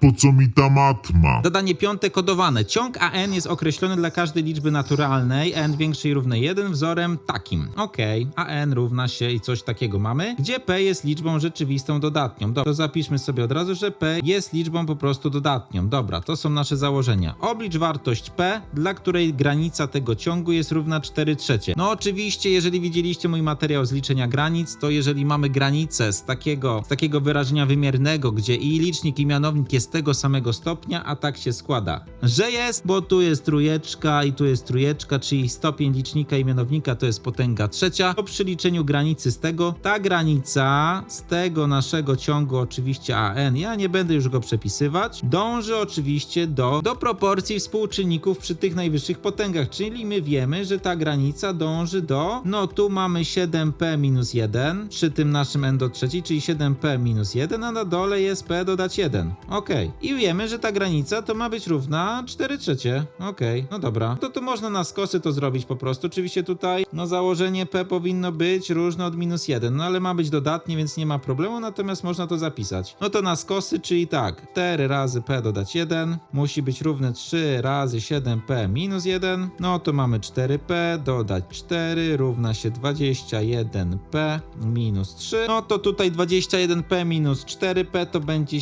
po co mi ta matma? Zadanie piąte kodowane. Ciąg AN jest określony dla każdej liczby naturalnej, n większej równe 1 wzorem takim. Okej, AN równa się i coś takiego mamy, gdzie P jest liczbą rzeczywistą dodatnią. Dobra, to zapiszmy sobie od razu, że P jest liczbą po prostu dodatnią. Dobra, to są nasze założenia. Oblicz wartość P, dla której granica tego ciągu jest równa 4 trzecie. No oczywiście, jeżeli widzieliście mój materiał z liczenia granic, to jeżeli mamy granicę z takiego, z takiego wyrażenia wymiernego, gdzie i licznik i mianownik jest tego samego stopnia, a tak się składa, że jest, bo tu jest trójeczka i tu jest trójeczka, czyli stopień licznika i mianownika to jest potęga trzecia. Po przeliczeniu granicy z tego, ta granica z tego naszego ciągu oczywiście AN, ja nie będę już go przepisywać, dąży oczywiście do, do proporcji współczynników przy tych najwyższych potęgach, czyli my wiemy, że ta granica dąży do, no tu mamy 7p minus 1 przy tym naszym n do trzeciej, czyli 7p minus 1, a na dole jest p dodać 1. Ok. I wiemy, że ta granica to ma być równa 4 trzecie. Ok, no dobra. To tu można na skosy to zrobić po prostu. Oczywiście tutaj, no założenie p powinno być różne od minus 1, no ale ma być dodatnie, więc nie ma problemu, natomiast można to zapisać. No to na skosy, czyli tak, 4 razy p dodać 1 musi być równe 3 razy 7p minus 1, no to mamy 4p dodać 4 równa się 21p minus 3, no to tutaj 21p minus 4p to będzie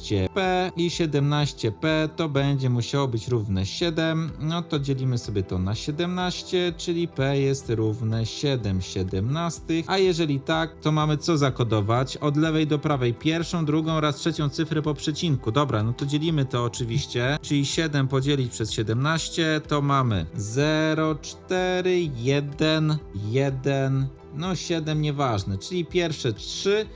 17p i 17p to będzie musiało być równe 7, no to dzielimy sobie to na 17, czyli p jest równe 7 17, a jeżeli tak, to mamy co zakodować? Od lewej do prawej pierwszą, drugą oraz trzecią cyfrę po przecinku. Dobra, no to dzielimy to oczywiście, czyli 7 podzielić przez 17 to mamy 0, 4, 1, 1, no 7 nieważne, czyli pierwsze 3,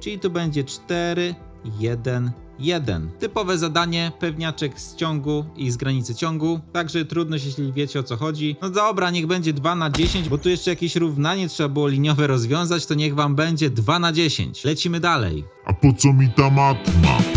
czyli tu będzie 4, 1, 1. Typowe zadanie, pewniaczek z ciągu i z granicy ciągu, także trudność, jeśli wiecie o co chodzi. No dobra, niech będzie 2 na 10, bo tu jeszcze jakieś równanie trzeba było liniowe rozwiązać, to niech wam będzie 2 na 10. Lecimy dalej. A po co mi ta matma?